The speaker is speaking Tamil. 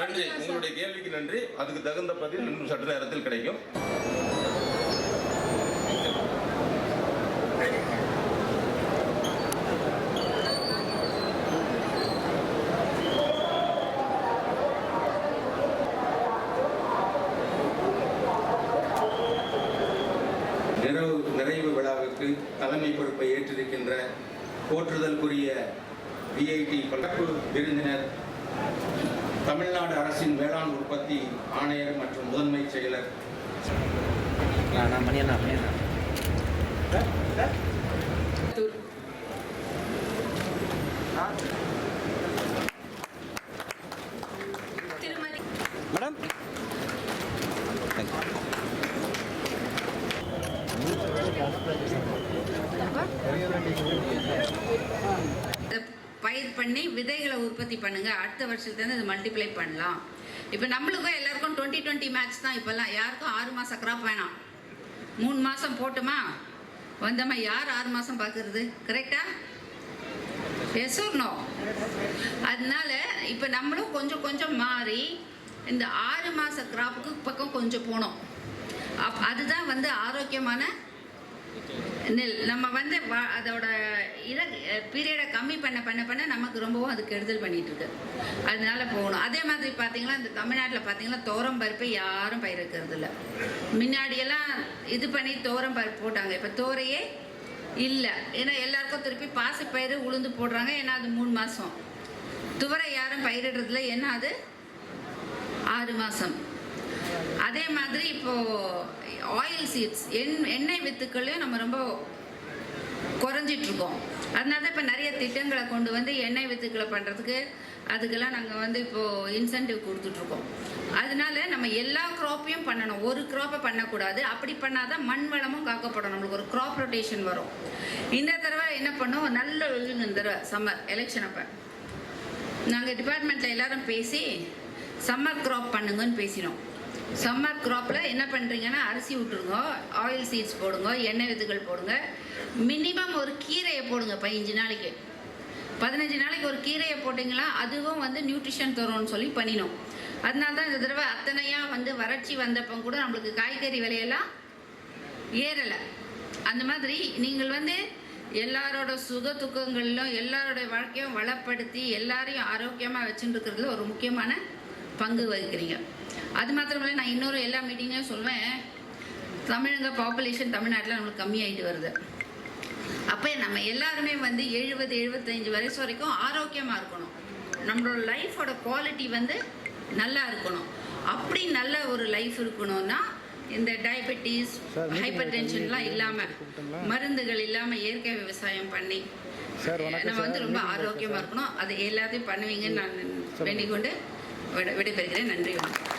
நன்றி. உங்களுடைய கேள்விக்கு நன்றி. அதுக்கு தகுந்த பதில் இன்னும் சற்று நேரத்தில் கிடைக்கும். நிறைவு நிறைவு விழாவுக்கு தலைமை பொறுப்பை ஏற்றிருக்கின்ற போற்றுதலுக்குரிய விஐடி பல்லப்பு விருந்தினர் தமிழ்நாடு அரசின் வேளாண் உற்பத்தி ஆணையர் மற்றும் முதன்மை செயலர். மேடம். தேங்க்யூ பயிர் பண்ணி விதைகளை உற்பத்தி பண்ணுங்க. அடுத்த வருஷத்துலேருந்து இது மல்டிப்ளை பண்ணலாம். இப்போ நம்மளுக்கும் எல்லாருக்கும் டுவெண்ட்டி டுவெண்ட்டி மேட்ச் தான் இப்போல்லாம் யாருக்கும் ஆறு மாதம் கிராப் வேணாம். மூணு மாதம் போட்டுமா? வந்தம்மா யார் ஆறு மாதம் பார்க்குறது? கரெக்டா எஸ் அதனால இப்போ நம்மளும் கொஞ்சம் கொஞ்சம் மாறி இந்த ஆறு மாத கிராப்புக்கு பக்கம் கொஞ்சம் போனோம் அப் அதுதான் வந்து ஆரோக்கியமான நெல் நம்ம வந்து அதோட இதை பீரியடை கம்மி பண்ண பண்ண பண்ண நமக்கு ரொம்பவும் அது கெடுதல் பண்ணிட்டு இருக்கு அதனால போகணும். அதே மாதிரி பார்த்தீங்கன்னா இந்த தமிழ்நாட்டில் பார்த்தீங்கன்னா தோரம் பருப்பை யாரும் பயிரிடுறது இல்லை முன்னாடியெல்லாம் இது பண்ணி தோரம் பருப்பு போட்டாங்க. இப்போ தோரையே இல்லை. ஏன்னா எல்லாருக்கும் திருப்பி பாசிப்பயிறு உளுந்து போடுறாங்க. ஏன்னா அது மூணு மாதம் துவரை யாரும் பயிரிடுறதுல ஏன்னா அது ஆறு மாதம் அதே மாதிரி இப்போ ஆயில் சீட்ஸ் எண் எண்ணெய் வித்துக்களையும் நம்ம ரொம்ப குறைஞ்சிட்டு இருக்கோம் அதனால தான் இப்போ நிறைய திட்டங்களை கொண்டு வந்து எண்ணெய் வித்துக்களை பண்ணுறதுக்கு அதுக்கெல்லாம் நாங்கள் வந்து இப்போது இன்சென்டிவ் கொடுத்துட்ருக்கோம். அதனால நம்ம எல்லா க்ராப்பையும் பண்ணணும். ஒரு க்ராப்பை பண்ணக்கூடாது. அப்படி பண்ணாதான் மண் வளமும் காக்கப்படும். நம்மளுக்கு ஒரு க்ராப் ரொட்டேஷன் வரும். இந்த தடவை என்ன பண்ணோம்? நல்ல வெயில் இந்த தடவை சம்மர் எலெக்ஷன் அப்போ. நாங்கள் டிபார்ட்மெண்ட்டில் எல்லாரும் பேசி சம்மர் க்ராப் பண்ணுங்கன்னு பேசினோம். சம்மர் க்ராப்பில் என்ன பண்ணுறீங்கன்னா அரிசி விட்டுருங்க ஆயில் சீட்ஸ் போடுங்க எண்ணெய் வித்துகள் போடுங்க. மினிமம் ஒரு கீரையை போடுங்க பதினஞ்சு நாளைக்கு. பதினஞ்சு நாளைக்கு ஒரு கீரையை போட்டிங்களா அதுவும் வந்து நியூட்ரிஷன் தரும்னு சொல்லி பண்ணினோம். அதனால தான் இந்த தடவை அத்தனையாக வந்து வறட்சி வந்தப்போ கூட நம்மளுக்கு காய்கறி விலையெல்லாம் ஏறலை. அந்த மாதிரி நீங்கள் வந்து எல்லாரோட சுக துக்கங்களிலும் எல்லாரோட வாழ்க்கையும் வளப்படுத்தி எல்லாரையும் ஆரோக்கியமாக வச்சுட்டு இருக்கிறதுல ஒரு முக்கியமான பங்கு வகிக்கிறீங்க. அது மாத்திரமில்ல நான் இன்னொரு எல்லா மீட்டிங்லையும் சொல்வேன். தமிழங்க பாப்புலேஷன் தமிழ்நாட்டில் நம்மளுக்கு கம்மியாயிட்டு வருது. அப்போ நம்ம எல்லாருமே வந்து எழுபது எழுபத்தஞ்சு வயசு வரைக்கும் ஆரோக்கியமாக இருக்கணும். நம்மளோட லைஃபோட குவாலிட்டி வந்து நல்லா இருக்கணும். அப்படி நல்ல ஒரு லைஃப் இருக்கணும்னா இந்த டயபெட்டிஸ் ஹைப்பர் டென்ஷன்லாம் இல்லாமல்? மருந்துகள் இல்லாமல் இயற்கை விவசாயம் பண்ணி நம்ம வந்து. ரொம்ப ஆரோக்கியமாக. இருக்கணும். அது எல்லாத்தையும் பண்ணுவீங்கன்னு நான் வேண்டிக் கொண்டு விடை- விடைபெறுகிறேன். நன்றி வணக்கம்.